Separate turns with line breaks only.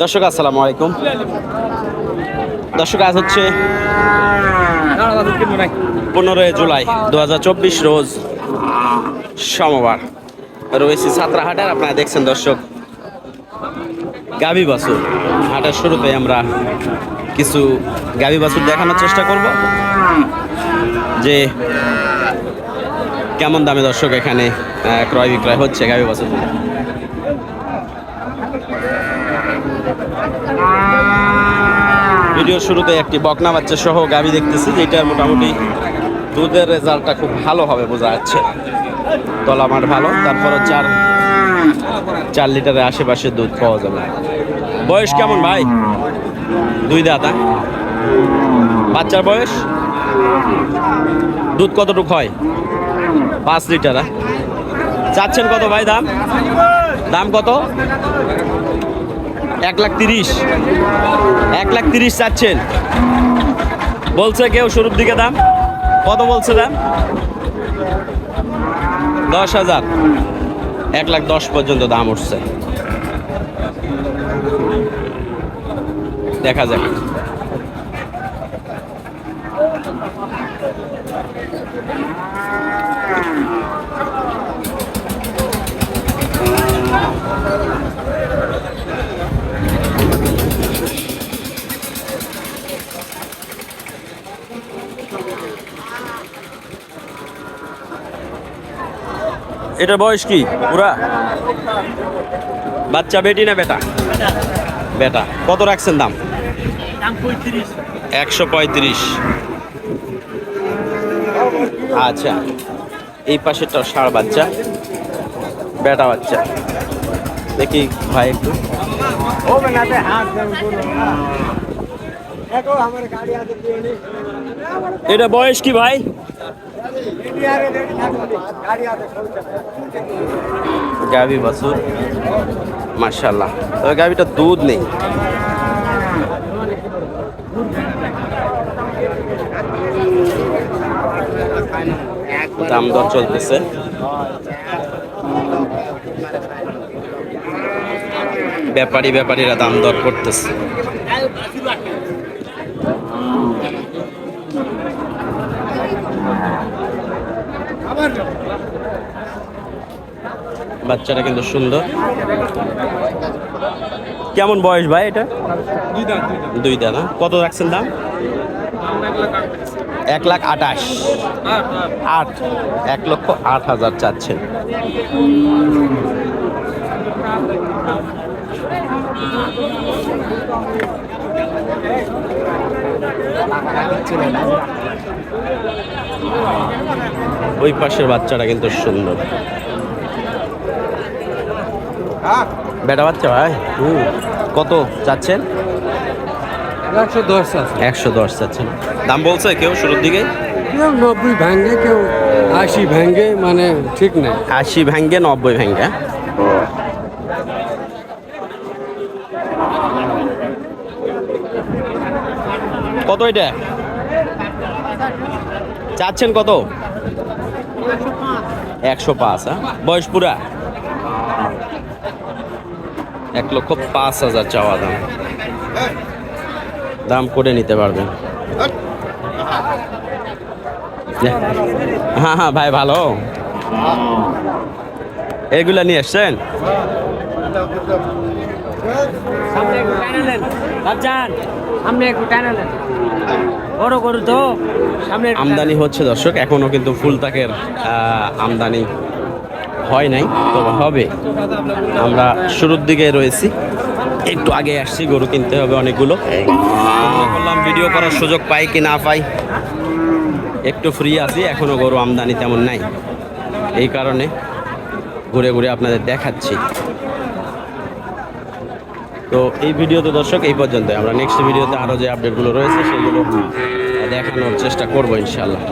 দর্শক, আসসালামু আলাইকুম। দর্শক, আজ হচ্ছে পনেরোই জুলাই দু হাজার চব্বিশ রোজ সোমবার। রয়েছে সাতরাহাটের আপনারা দেখছেন দর্শক গাভী বাছুর। হাটের শুরুতে আমরা কিছু গাভী বাছুর দেখানোর চেষ্টা করব। যে কেমন দামে দর্শক এখানে ক্রয় বিক্রয় হচ্ছে গাভী বাছুর। ভিডিওর শুরুতে একটি বকনা বাচ্চা সহ গাভী দেখতেছি যেটার মোটামুটি দুধের রেজাল্টটা খুব ভালো হবে বোঝা যাচ্ছে। তলা মাঠ ভালো তারপরে চার চার লিটারের আশেপাশে দুধ পাওয়া যাবে। বয়স কেমন ভাই? দুই দাঁতা বাচ্চার বয়স? দুধ কতটুক হয়? পাঁচ লিটার? চাচ্ছেন কত ভাই দাম? দাম কত? এক লাখ তিরিশ। এক লাখ তিরিশ চাচ্ছেন। বলছে কেউ শুরুর দিকে দাম? কত বলছে দাম? দশ হাজার। এক লাখ দশ পর্যন্ত দাম উঠছে। দেখা যাক। এটা বয়স কি? পুরা? বাচ্চা বেটি না বেটা? বেটা। কত রাখছেন দাম? একশো পঁয়ত্রিশ। আচ্ছা। এই পাশেরটা ষাড় বাচ্চা। বেটা বাচ্চা। দেখি ভাই একটু। এটা বয়স কি ভাই? গাভী বাছুর। মার্শাল্লাহ তবে গাভীটা দুধ নেই। দাম দর চলতেছে। ব্যাপারী ব্যাপারীরা দাম দর করতেছে। বাচ্চাটা কিন্তু সুন্দর। কেমন বয়স ভাই এটা? দুই দানা কত রাখছেন দাম? এক লাখ আটাশ আট। এক লক্ষ আট হাজার চাচ্ছেন। ওই পাশের বাচ্চাটা কিন্তু সুন্দর। বেটা বাচ্চা ভাই? কত চাচ্ছেন?
একশো দশ
একশো দশ চাচ্ছেন। দাম বলছে কেউ শুরুর দিকে?
কেউ নব্বই ভাঙ্গে কেউ আশি ভাঙ্গে মানে ঠিক নেই।
আশি ভেঙ্গে নব্বই ভেঙ্গে। কত এটা? চাচ্ছেন কত? একশো পাঁচ হ্যাঁ? বয়স পুরা? এক লক্ষ পাঁচ হাজার চাওয়া দাম। দাম করে নিতে পারবেন। হ্যাঁ হ্যাঁ ভাই ভালো। এগুলা নিয়ে এসছেন আমদানি হচ্ছে দর্শক এখনও কিন্তু ফুলতাকের আহ, আমদানি। হয় নাই, তবে হবে। আমরা শুরুর দিকে রয়েছি। একটু আগে আসছি, গরু কিনতে হবে অনেকগুলো। করলাম ভিডিও করার সুযোগ পাই কি না পাই। একটু ফ্রি আছি এখনও গরু আমদানি তেমন নাই। এই কারণে ঘুরে ঘুরে আপনাদের দেখাচ্ছি। তো এই ভিডিওতে দর্শক, এই পর্যন্ত। আমরা নেক্সট ভিডিওতে আরও যে আপডেটগুলো রয়েছে, সেগুলো দেখানোর চেষ্টা করব ইনশাল্লাহ